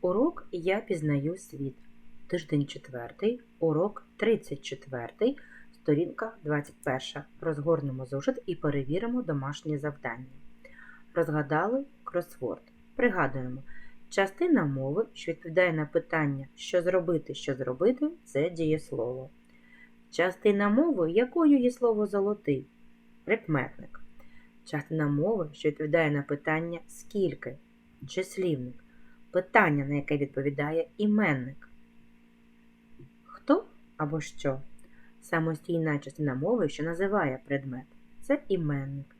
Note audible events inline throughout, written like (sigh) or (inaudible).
Урок Я пізнаю світ. Тиждень 4, урок 34, сторінка 21. Розгорнемо зошит і перевіримо домашнє завдання. Розгадали кросворд. Пригадуємо, частина мови, що відповідає на питання, що зробити, що зробити, це дієслово. Частина мови, якою є слово золотий прикметник. Частина мови, що відповідає на питання скільки числівник. Питання, на яке відповідає іменник. Хто або що? Самостійна частина мови, що називає предмет. Це іменник.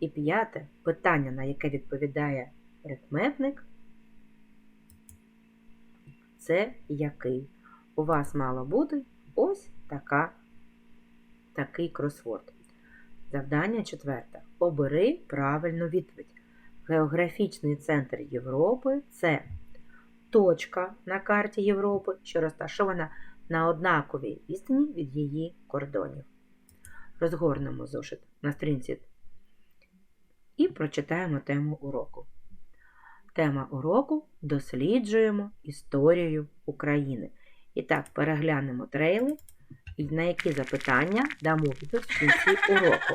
І п'яте питання, на яке відповідає прикметник. Це який? У вас мало бути ось така, такий кросворд. Завдання четверте. Обери правильну відповідь. Географічний центр Європи це точка на карті Європи, що розташована на однаковій відстані від її кордонів. Розгорнемо зошит на сторінці і прочитаємо тему уроку. Тема уроку досліджуємо історію України. І так, переглянемо трейли, на які запитання дамо відповідь в кінці (laughs) уроку.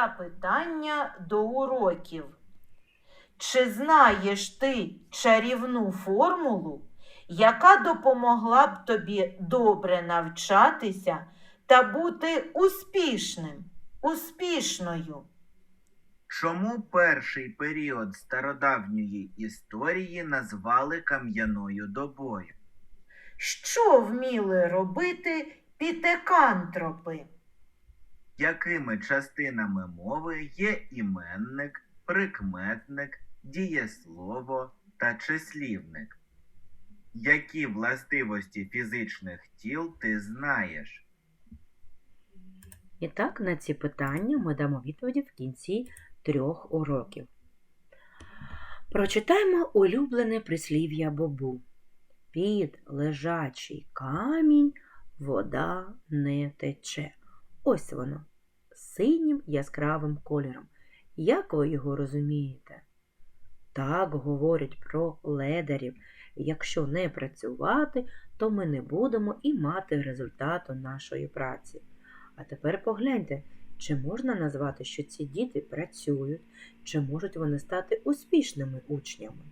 Запитання до уроків. Чи знаєш ти чарівну формулу, яка допомогла б тобі добре навчатися та бути успішним, успішною? Чому перший період стародавньої історії назвали кам'яною добою? Що вміли робити пітекантропи? Якими частинами мови є іменник, прикметник, дієслово та числівник? Які властивості фізичних тіл ти знаєш? І так, на ці питання ми дамо відповіді в кінці трьох уроків. Прочитаємо улюблене прислів'я Бобу. Під лежачий камінь вода не тече. Ось воно, синім яскравим кольором. Як ви його розумієте? Так говорять про ледарів. Якщо не працювати, то ми не будемо і мати результату нашої праці. А тепер погляньте, чи можна назвати, що ці діти працюють, чи можуть вони стати успішними учнями.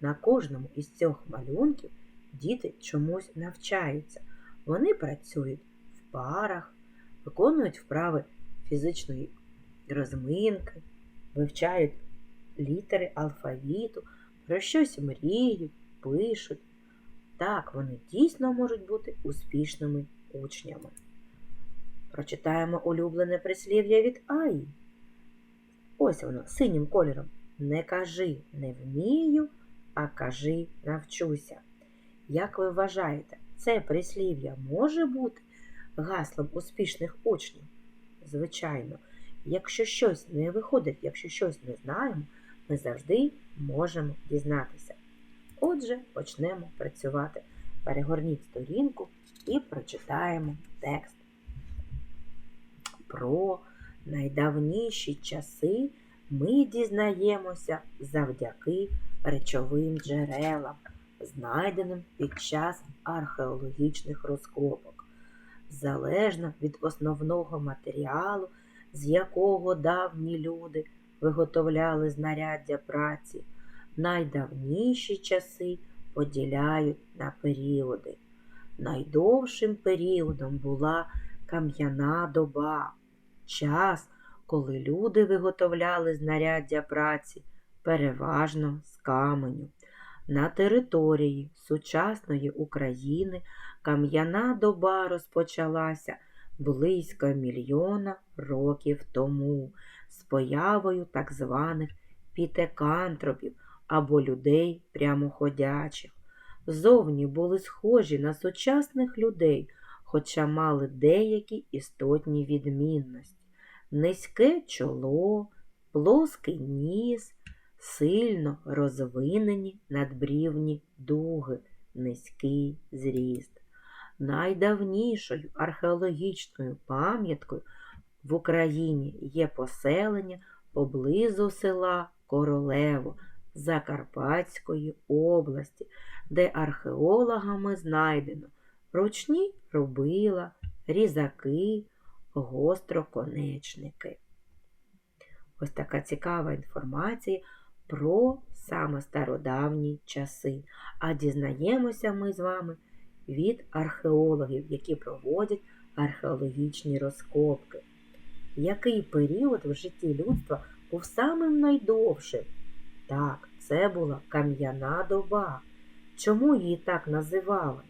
На кожному із цих малюнків діти чомусь навчаються. Вони працюють в парах, виконують вправи фізичної розминки, вивчають літери алфавіту, про щось мріють, пишуть. Так, вони дійсно можуть бути успішними учнями. Прочитаємо улюблене прислів'я від Аї. Ось воно, синім кольором. Не кажи не вмію, а кажи навчуся. Як ви вважаєте, це прислів'я може бути гаслом успішних учнів? Звичайно, якщо щось не виходить, якщо щось не знаємо, ми завжди можемо дізнатися. Отже, почнемо працювати. Перегорніть сторінку і прочитаємо текст. Про найдавніші часи ми дізнаємося завдяки речовим джерелам, знайденим під час археологічних розкопок, залежно від основного матеріалу, з якого давні люди виготовляли знаряддя праці, найдавніші часи поділяють на періоди. Найдовшим періодом була кам'яна доба, час, коли люди виготовляли знаряддя праці переважно з каменю. На території сучасної України кам'яна доба розпочалася близько мільйона років тому з появою так званих пітекантропів або людей прямоходячих. Зовні були схожі на сучасних людей, хоча мали деякі істотні відмінності. Низьке чоло, плоский ніс, сильно розвинені надбрівні дуги, низький зріст. Найдавнішою археологічною пам'яткою в Україні є поселення поблизу села Королево Закарпатської області, де археологами знайдено ручні рубила, різаки, гостроконечники. Ось така цікава інформація про саме стародавні часи. А дізнаємося ми з вами від археологів, які проводять археологічні розкопки. Який період в житті людства був самим найдовшим? Так, це була кам'яна доба. Чому її так називали?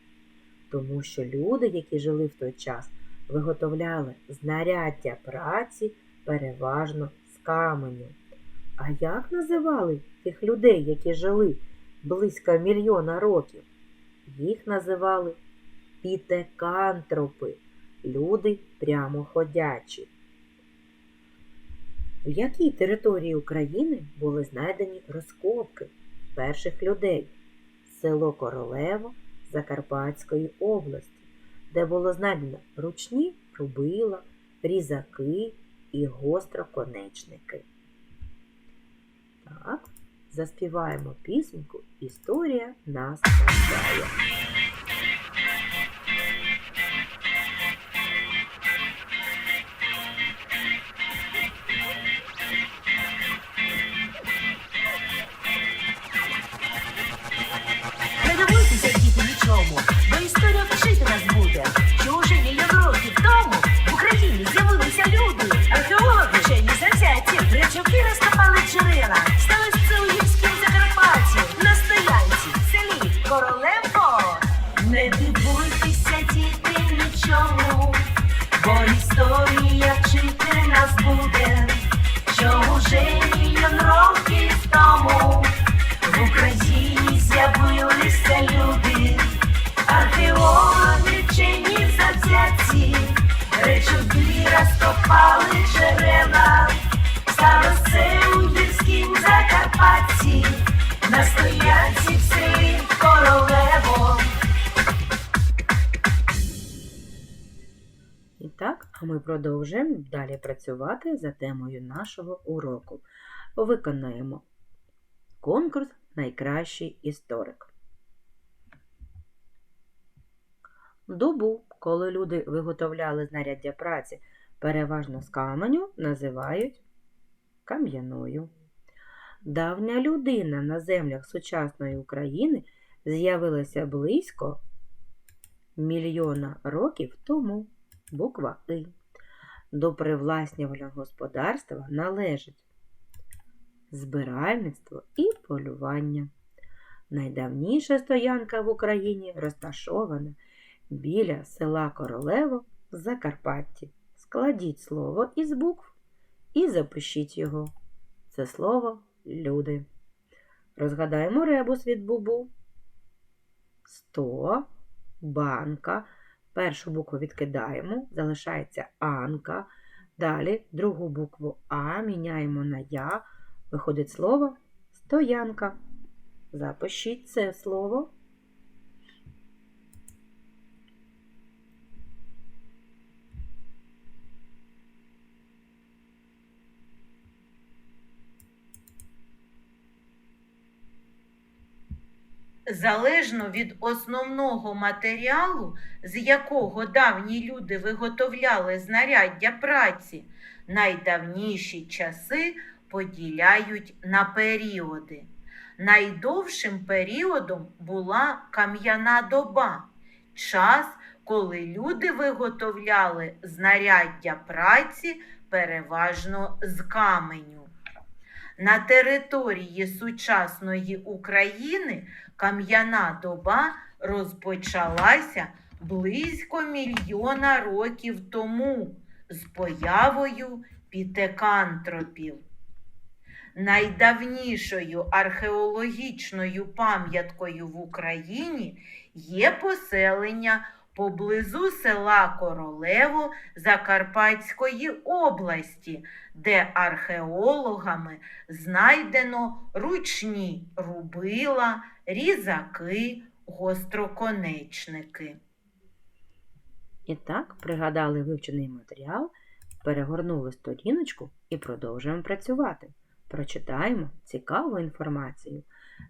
Тому що люди, які жили в той час, виготовляли знаряддя праці переважно з каменю. А як називали тих людей, які жили близько мільйона років? Їх називали пітекантропи, люди прямоходячі. В якій території України були знайдені розкопки перших людей? Село Королево Закарпатської області, де було знайдено ручні рубила, різаки і гостроконечники. Заспіваємо пісеньку Історія нас навчає. Продовжуємо далі працювати за темою нашого уроку. Виконаємо конкурс Найкращий історик. Добу, коли люди виготовляли знаряддя праці переважно з каменю, називають кам'яною. Давня людина на землях сучасної України з'явилася близько мільйона років тому. Буква И. До привласнювального господарства належить збиральництво і полювання. Найдавніша стоянка в Україні розташована біля села Королево в Закарпатті. Складіть слово із букв і запишіть його. Це слово люди. Розгадаємо ребус від бубу. Сто, банка. Першу букву відкидаємо, залишається Анка. Далі другу букву А міняємо на Я. Виходить слово стоянка. Запишіть це слово. Залежно від основного матеріалу, з якого давні люди виготовляли знаряддя праці, найдавніші часи поділяють на періоди. Найдовшим періодом була кам'яна доба, час, коли люди виготовляли знаряддя праці переважно з каменю. На території сучасної України кам'яна доба розпочалася близько мільйона років тому з появою пітекантропів. Найдавнішою археологічною пам'яткою в Україні є поселення поблизу села Королево Закарпатської області, де археологами знайдено ручні рубила, різаки, гостроконечники. І так, пригадали вивчений матеріал, перегорнули сторіночку і продовжуємо працювати. Прочитаємо цікаву інформацію.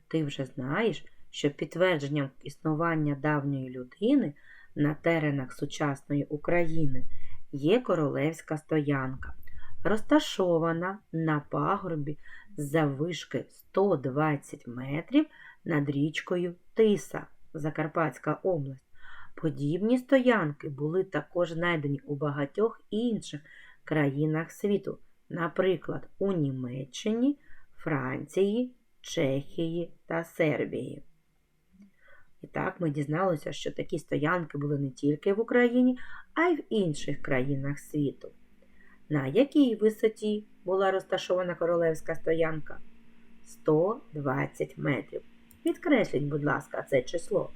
Ти вже знаєш, що підтвердженням існування давньої людини на теренах сучасної України є королевська стоянка, розташована на пагорбі заввишки 120 метрів над річкою Тиса, Закарпатська область. Подібні стоянки були також знайдені у багатьох інших країнах світу, наприклад, у Німеччині, Франції, Чехії та Сербії. І так ми дізналися, що такі стоянки були не тільки в Україні, а й в інших країнах світу. На якій висоті була розташована королевська стоянка? 120 метрів. Підкресліть, будь ласка, це число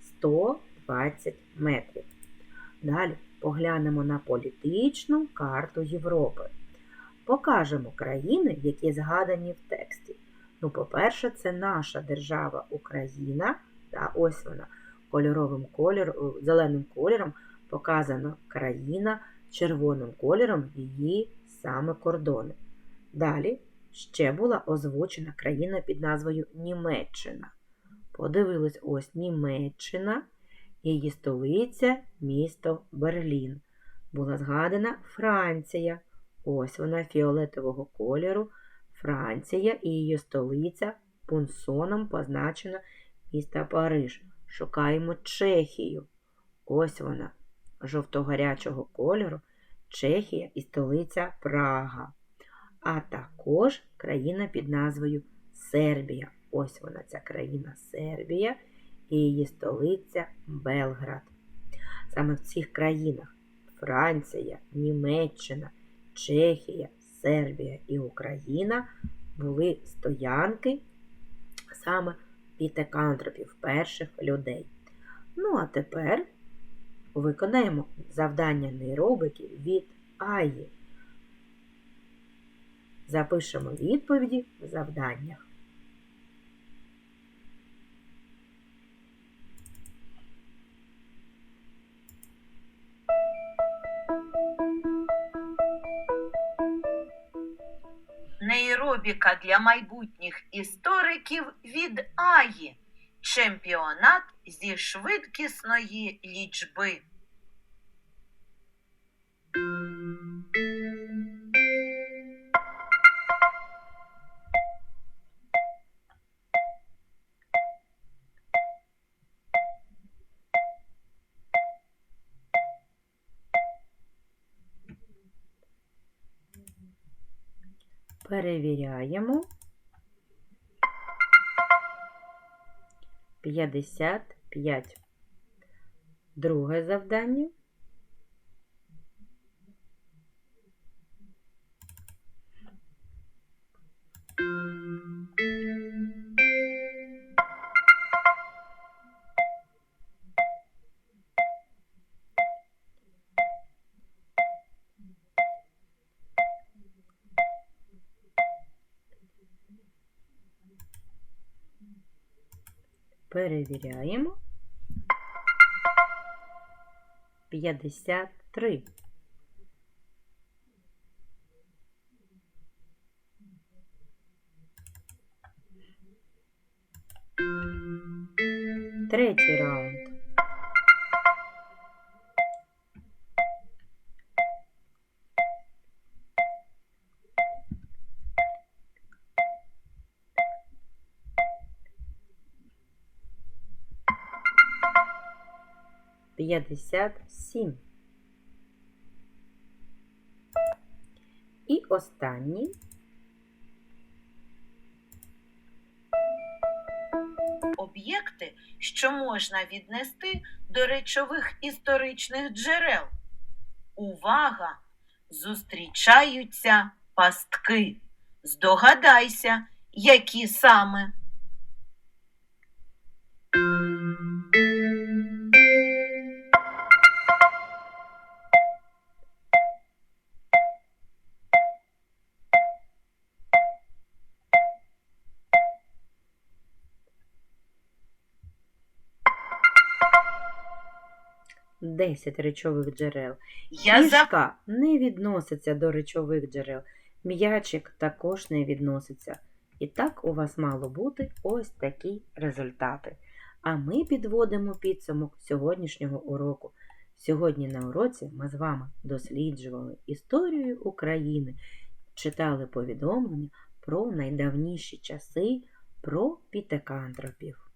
120 метрів. Далі поглянемо на політичну карту Європи. Покажемо країни, які згадані в тексті. Ну, по-перше, це наша держава Україна. Та ось вона кольоровим кольор, зеленим кольором показана країна, червоним кольором її саме кордони. Далі ще була озвучена країна під назвою Німеччина. Подивились ось Німеччина, її столиця місто Берлін. Була згадана Франція. Ось вона фіолетового кольору. Франція і її столиця пунсоном позначена міста Париж. Шукаємо Чехію. Ось вона, жовто-гарячого кольору, Чехія і столиця Прага. А також країна під назвою Сербія. Ось вона, ця країна Сербія і її столиця Белград. Саме в цих країнах Франція, Німеччина, Чехія, Сербія і Україна були стоянки саме пітекантропів, перших людей. Ну, а тепер виконаємо завдання нейробики від Аї. Запишемо відповіді в завданнях. Нейробіка для майбутніх істориків від Аї. Чемпіонат зі швидкісної лічби. Перевіряємо. 55. Друге завдання. Перевіряємо. 53. Третій раунд. 57. І останній Об'єкти, що можна віднести до речових історичних джерел. Увага! Зустрічаються пастки. Здогадайся, які саме. – 10 речових джерел. Я за не відноситься до речових джерел. М'ячик також не відноситься. І так у вас мало бути ось такі результати. А ми підводимо підсумок сьогоднішнього уроку. Сьогодні на уроці ми з вами досліджували історію України, читали повідомлення про найдавніші часи про пітекантропів.